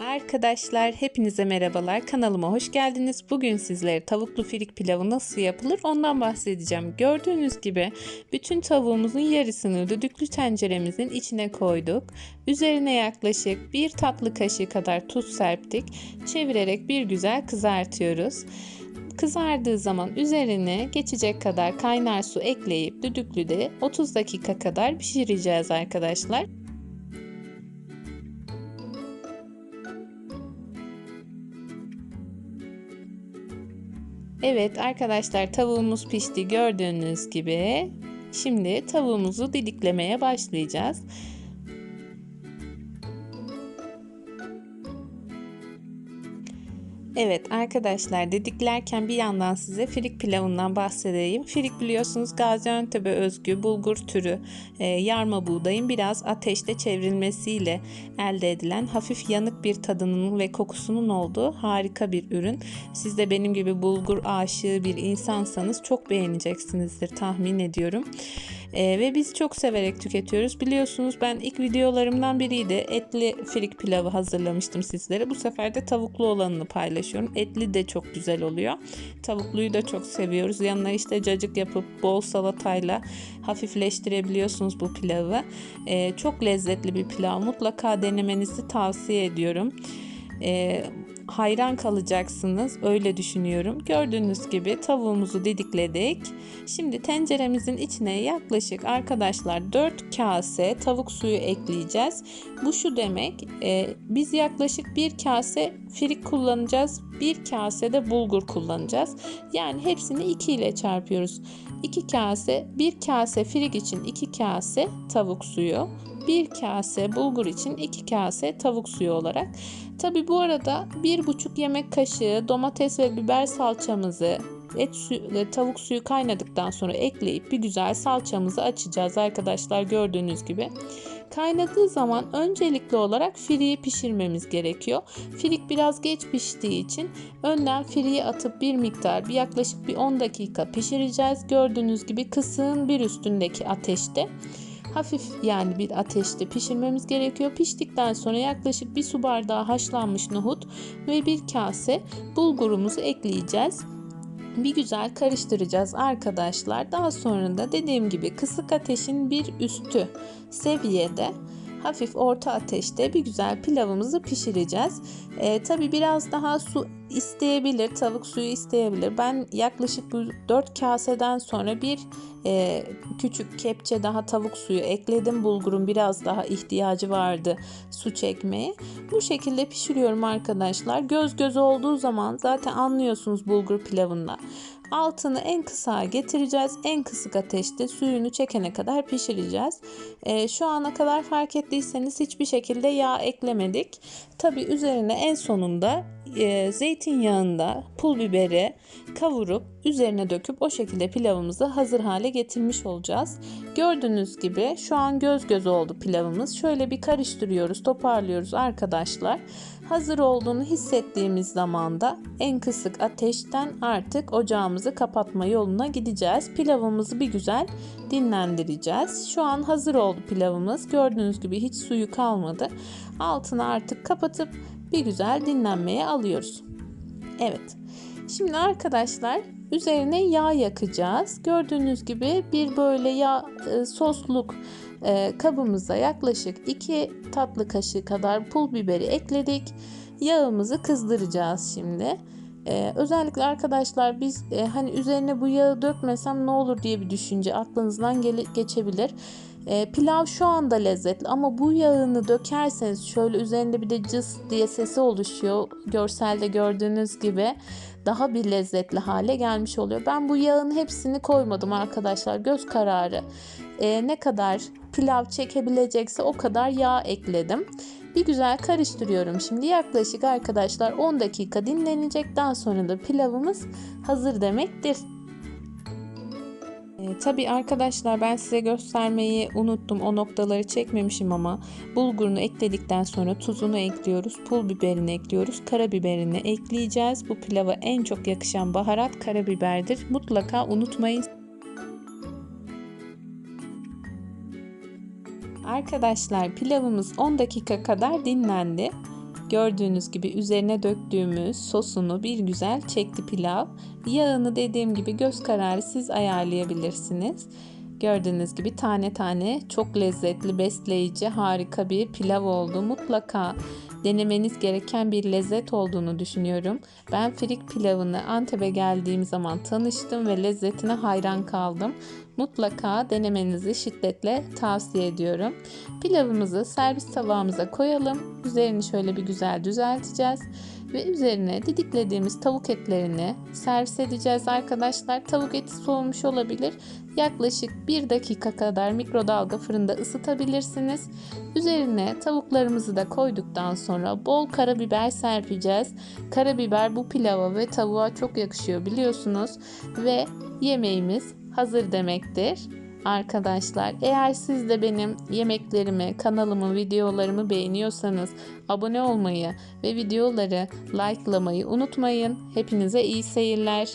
Arkadaşlar hepinize merhabalar. Kanalıma hoş geldiniz. Bugün sizlere tavuklu firik pilavı nasıl yapılır ondan bahsedeceğim. Gördüğünüz gibi bütün tavuğumuzun yarısını düdüklü tenceremizin içine koyduk. Üzerine yaklaşık bir tatlı kaşığı kadar tuz serptik. Çevirerek bir güzel kızartıyoruz. Kızardığı zaman üzerine geçecek kadar kaynar su ekleyip düdüklüde 30 dakika kadar pişireceğiz arkadaşlar. Evet arkadaşlar tavuğumuz pişti gördüğünüz gibi. Şimdi tavuğumuzu didiklemeye başlayacağız. Evet arkadaşlar dediklerken bir yandan size firik pilavından bahsedeyim. Firik biliyorsunuz Gaziantep'e özgü bulgur türü e, yarma buğdayın biraz ateşte çevrilmesiyle elde edilen hafif yanık bir tadının ve kokusunun olduğu harika bir ürün. Siz de benim gibi bulgur aşığı bir insansanız çok beğeneceksinizdir tahmin ediyorum. Ee, ve biz çok severek tüketiyoruz. Biliyorsunuz ben ilk videolarımdan biriydi. Etli firik pilavı hazırlamıştım sizlere. Bu sefer de tavuklu olanını paylaşıyorum. Etli de çok güzel oluyor. Tavukluyu da çok seviyoruz. Yanına işte cacık yapıp bol salatayla hafifleştirebiliyorsunuz bu pilavı. Ee, çok lezzetli bir pilav. Mutlaka denemenizi tavsiye ediyorum. Ee, hayran kalacaksınız. Öyle düşünüyorum. Gördüğünüz gibi tavuğumuzu didikledik. Şimdi tenceremizin içine yaklaşık arkadaşlar 4 kase tavuk suyu ekleyeceğiz. Bu şu demek e, biz yaklaşık 1 kase firik kullanacağız. 1 kase de bulgur kullanacağız. Yani hepsini 2 ile çarpıyoruz. 2 kase 1 kase firik için 2 kase tavuk suyu. 1 kase bulgur için 2 kase tavuk suyu olarak. Tabi bu arada 1,5 yemek kaşığı domates ve biber salçamızı et suyu, tavuk suyu kaynadıktan sonra ekleyip bir güzel salçamızı açacağız arkadaşlar gördüğünüz gibi. Kaynadığı zaman öncelikli olarak firiyi pişirmemiz gerekiyor. Firik biraz geç piştiği için önden firiyi atıp bir miktar bir yaklaşık bir 10 dakika pişireceğiz. Gördüğünüz gibi kısığın bir üstündeki ateşte hafif yani bir ateşte pişirmemiz gerekiyor. Piştikten sonra yaklaşık bir su bardağı haşlanmış nohut ve bir kase bulgurumuzu ekleyeceğiz. Bir güzel karıştıracağız arkadaşlar. Daha sonra da dediğim gibi kısık ateşin bir üstü seviyede hafif orta ateşte bir güzel pilavımızı pişireceğiz. E, tabii biraz daha su isteyebilir, tavuk suyu isteyebilir. Ben yaklaşık bu 4 kaseden sonra bir e, küçük kepçe daha tavuk suyu ekledim. Bulgurun biraz daha ihtiyacı vardı su çekmeye. Bu şekilde pişiriyorum arkadaşlar. Göz göz olduğu zaman zaten anlıyorsunuz bulgur pilavında. Altını en kısa getireceğiz. En kısık ateşte suyunu çekene kadar pişireceğiz. E, şu ana kadar fark ettiyseniz hiçbir şekilde yağ eklemedik. Tabi üzerine en sonunda e, zeytinyağında pul biberi kavurup üzerine döküp o şekilde pilavımızı hazır hale getirmiş olacağız. Gördüğünüz gibi şu an göz göz oldu pilavımız. Şöyle bir karıştırıyoruz, toparlıyoruz arkadaşlar. Hazır olduğunu hissettiğimiz zaman da en kısık ateşten artık ocağımızı kapatma yoluna gideceğiz. Pilavımızı bir güzel dinlendireceğiz. Şu an hazır oldu pilavımız. Gördüğünüz gibi hiç suyu kalmadı. Altını artık kapatıp bir güzel dinlenmeye alıyoruz. Evet. Şimdi arkadaşlar üzerine yağ yakacağız. Gördüğünüz gibi bir böyle yağ e, sosluk e, kabımıza yaklaşık 2 tatlı kaşığı kadar pul biberi ekledik. Yağımızı kızdıracağız şimdi. Ee, özellikle arkadaşlar biz e, hani üzerine bu yağı dökmesem ne olur diye bir düşünce aklınızdan geçebilir. E, pilav şu anda lezzetli ama bu yağını dökerseniz şöyle üzerinde bir de cız diye sesi oluşuyor. Görselde gördüğünüz gibi daha bir lezzetli hale gelmiş oluyor. Ben bu yağın hepsini koymadım arkadaşlar. Göz kararı. E, ne kadar pilav çekebilecekse o kadar yağ ekledim. Bir güzel karıştırıyorum şimdi. Yaklaşık arkadaşlar 10 dakika dinlenecek. Daha sonra da pilavımız hazır demektir. E, tabii arkadaşlar ben size göstermeyi unuttum. O noktaları çekmemişim ama bulgurunu ekledikten sonra tuzunu ekliyoruz. Pul biberini ekliyoruz. Karabiberini ekleyeceğiz. Bu pilava en çok yakışan baharat karabiberdir. Mutlaka unutmayın. Arkadaşlar pilavımız 10 dakika kadar dinlendi. Gördüğünüz gibi üzerine döktüğümüz sosunu bir güzel çekti pilav. Yağını dediğim gibi göz kararı siz ayarlayabilirsiniz. Gördüğünüz gibi tane tane çok lezzetli, besleyici, harika bir pilav oldu. Mutlaka denemeniz gereken bir lezzet olduğunu düşünüyorum. Ben firik pilavını Antep'e geldiğim zaman tanıştım ve lezzetine hayran kaldım. Mutlaka denemenizi şiddetle tavsiye ediyorum. Pilavımızı servis tabağımıza koyalım. Üzerini şöyle bir güzel düzelteceğiz ve üzerine didiklediğimiz tavuk etlerini servis edeceğiz arkadaşlar. Tavuk eti soğumuş olabilir. Yaklaşık 1 dakika kadar mikrodalga fırında ısıtabilirsiniz. Üzerine tavuklarımızı da koyduktan sonra bol karabiber serpeceğiz. Karabiber bu pilava ve tavuğa çok yakışıyor biliyorsunuz ve yemeğimiz hazır demektir. Arkadaşlar eğer siz de benim yemeklerimi, kanalımı, videolarımı beğeniyorsanız abone olmayı ve videoları likelamayı unutmayın. Hepinize iyi seyirler.